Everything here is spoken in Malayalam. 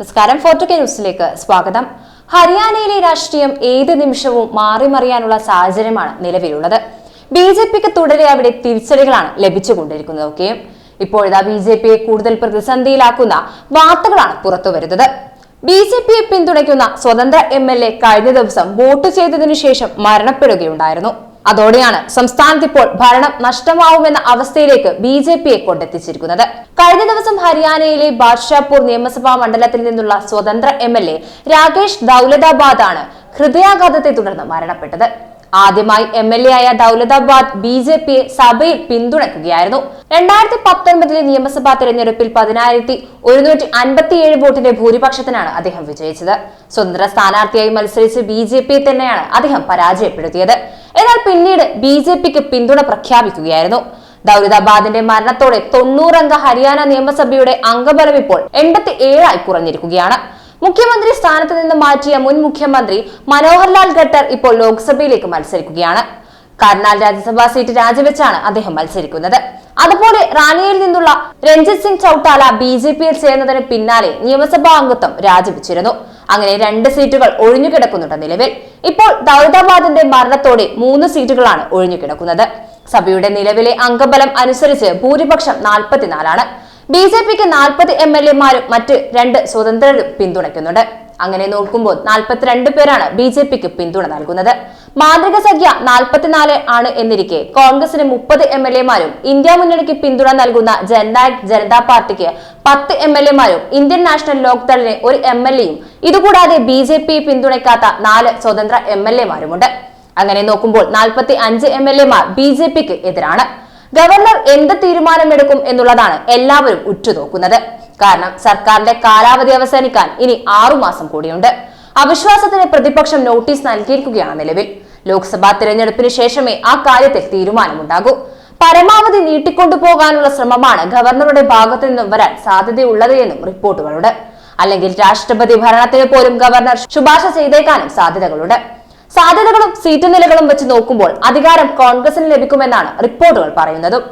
നമസ്കാരം. ഫോർട്ടു കെ ന്യൂസിലേക്ക് സ്വാഗതം. ഹരിയാനയിലെ രാഷ്ട്രീയം ഏത് നിമിഷവും മാറിമറിയാനുള്ള സാഹചര്യമാണ് നിലവിലുള്ളത്. ബി ജെ പിക്ക് തുടരെ അവിടെ തിരിച്ചടികളാണ് ലഭിച്ചുകൊണ്ടിരിക്കുന്നതൊക്കെയും ഇപ്പോഴിതാ ബി ജെ പിയെ കൂടുതൽ പ്രതിസന്ധിയിലാക്കുന്ന വാർത്തകളാണ് പുറത്തുവരുന്നത് ബി ജെ പിയെ പിന്തുണയ്ക്കുന്ന സ്വതന്ത്ര എം എൽ എ കഴിഞ്ഞ ദിവസം വോട്ട് ചെയ്തതിനു ശേഷം മരണപ്പെടുകയുണ്ടായിരുന്നു. അതോടെയാണ് സംസ്ഥാനത്ത് ഇപ്പോൾ ഭരണം നഷ്ടമാവുമെന്ന അവസ്ഥയിലേക്ക് ബി ജെ പിയെ കൊണ്ടെത്തിച്ചിരിക്കുന്നത്. കഴിഞ്ഞ ദിവസം ഹരിയാനയിലെ ബാദ്ഷാപൂർ നിയമസഭാ മണ്ഡലത്തിൽ നിന്നുള്ള സ്വതന്ത്ര M L A Rakesh Daulatabad ആണ് ഹൃദയാഘാതത്തെ തുടർന്ന് മരണപ്പെട്ടത്. ആദ്യമായി എം എൽ എ ആയ ദൌലതാബാദ് ബി ജെ പിയെ സഭയിൽ പിന്തുണയ്ക്കുകയായിരുന്നു. രണ്ടായിരത്തി പത്തൊൻപതിലെ നിയമസഭാ തെരഞ്ഞെടുപ്പിൽ പതിനായിരത്തി ഒരുന്നൂറ്റി അൻപത്തിയേഴ് വോട്ടിന്റെ ഭൂരിപക്ഷത്തിനാണ് അദ്ദേഹം വിജയിച്ചത്. സ്വതന്ത്ര സ്ഥാനാർത്ഥിയായി മത്സരിച്ച് ബി ജെ പിയെ തന്നെയാണ് അദ്ദേഹം പരാജയപ്പെടുത്തിയത്. എന്നാൽ പിന്നീട് ബി ജെ പിക്ക് പിന്തുണ പ്രഖ്യാപിക്കുകയായിരുന്നു. ദൗരിതാബാദിന്റെ മരണത്തോടെ തൊണ്ണൂറംഗ ഹരിയാന നിയമസഭയുടെ അംഗബലം ഇപ്പോൾ എൺപത്തി ഏഴായി കുറഞ്ഞിരിക്കുകയാണ്. മുഖ്യമന്ത്രി സ്ഥാനത്ത് നിന്ന് മാറ്റിയ മുൻ മുഖ്യമന്ത്രി മനോഹർലാൽ ഖട്ടർ ഇപ്പോൾ ലോക്സഭയിലേക്ക് മത്സരിക്കുകയാണ്. കർണാൽ രാജ്യസഭാ സീറ്റ് രാജിവെച്ചാണ് അദ്ദേഹം മത്സരിക്കുന്നത്. അതുപോലെ റാണിയിൽ നിന്നുള്ള രഞ്ജിത് സിംഗ് ചൌട്ടാല ബി ജെ പിയിൽ ചേർന്നതിന് പിന്നാലെ നിയമസഭാ അംഗത്വം രാജിവെച്ചിരുന്നു. അങ്ങനെ രണ്ട് സീറ്റുകൾ ഒഴിഞ്ഞു കിടക്കുന്നുണ്ട് നിലവിൽ. ഇപ്പോൾ ദൗദാബാദിന്റെ മരണത്തോടെ മൂന്ന് സീറ്റുകളാണ് ഒഴിഞ്ഞു കിടക്കുന്നത്. സഭയുടെ നിലവിലെ അംഗബലം അനുസരിച്ച് ഭൂരിപക്ഷം നാൽപ്പത്തിനാലാണ്. ബി ജെ പിക്ക് നാൽപ്പത് എം എൽ എമാരും മറ്റ് രണ്ട് സ്വതന്ത്രരും പിന്തുണയ്ക്കുന്നുണ്ട്. അങ്ങനെ നോക്കുമ്പോൾ നാൽപ്പത്തിരണ്ട് പേരാണ് ബി ജെ പിക്ക് പിന്തുണ നൽകുന്നത്. മാന്ത്രിക സംഖ്യ നാൽപ്പത്തിനാല് ആണ് എന്നിരിക്കെ കോൺഗ്രസിന് മുപ്പത് എം എൽ എമാരും ഇന്ത്യ മുന്നണിക്ക് പിന്തുണ നൽകുന്ന ജനനായക് ജനതാ പാർട്ടിക്ക് പത്ത് എം എൽ എമാരും ഇന്ത്യൻ നാഷണൽ ലോക്ദളിന് ഒരു എം എൽ എയും ഇതുകൂടാതെ ബി ജെ പി പിന്തുണയ്ക്കാത്ത നാല് സ്വതന്ത്ര എം എൽ എമാരുമുണ്ട്. അങ്ങനെ നോക്കുമ്പോൾ നാൽപ്പത്തി അഞ്ച് എം എൽ എമാർ ബി ജെ പിക്ക് എതിരാണ്. ഗവർണർ എന്ത് തീരുമാനമെടുക്കും എന്നുള്ളതാണ് എല്ലാവരും ഉറ്റുനോക്കുന്നത്. കാരണം സർക്കാരിന്റെ കാലാവധി അവസാനിക്കാൻ ഇനി ആറുമാസം കൂടിയുണ്ട്. അവിശ്വാസത്തിന് പ്രതിപക്ഷം നോട്ടീസ് നൽകിയിരിക്കുകയാണ് നിലവിൽ. ലോക്സഭാ തിരഞ്ഞെടുപ്പിന് ശേഷമേ ആ കാര്യത്തിൽ തീരുമാനമുണ്ടാകൂ. പരമാവധി നീട്ടിക്കൊണ്ടുപോകാനുള്ള ശ്രമമാണ് ഗവർണറുടെ ഭാഗത്തു നിന്നും വരാൻ സാധ്യതയുള്ളത് എന്നും റിപ്പോർട്ടുകളുണ്ട്. അല്ലെങ്കിൽ രാഷ്ട്രപതി ഭരണത്തിന് പോലും ഗവർണർ ശുപാർശ ചെയ്തേക്കാനും സാധ്യതകളുണ്ട്. സാധ്യതകളും സീറ്റ് നിലകളും വെച്ച് നോക്കുമ്പോൾ അധികാരം കോൺഗ്രസിന് ലഭിക്കുമെന്നാണ് റിപ്പോർട്ടുകൾ പറയുന്നതും.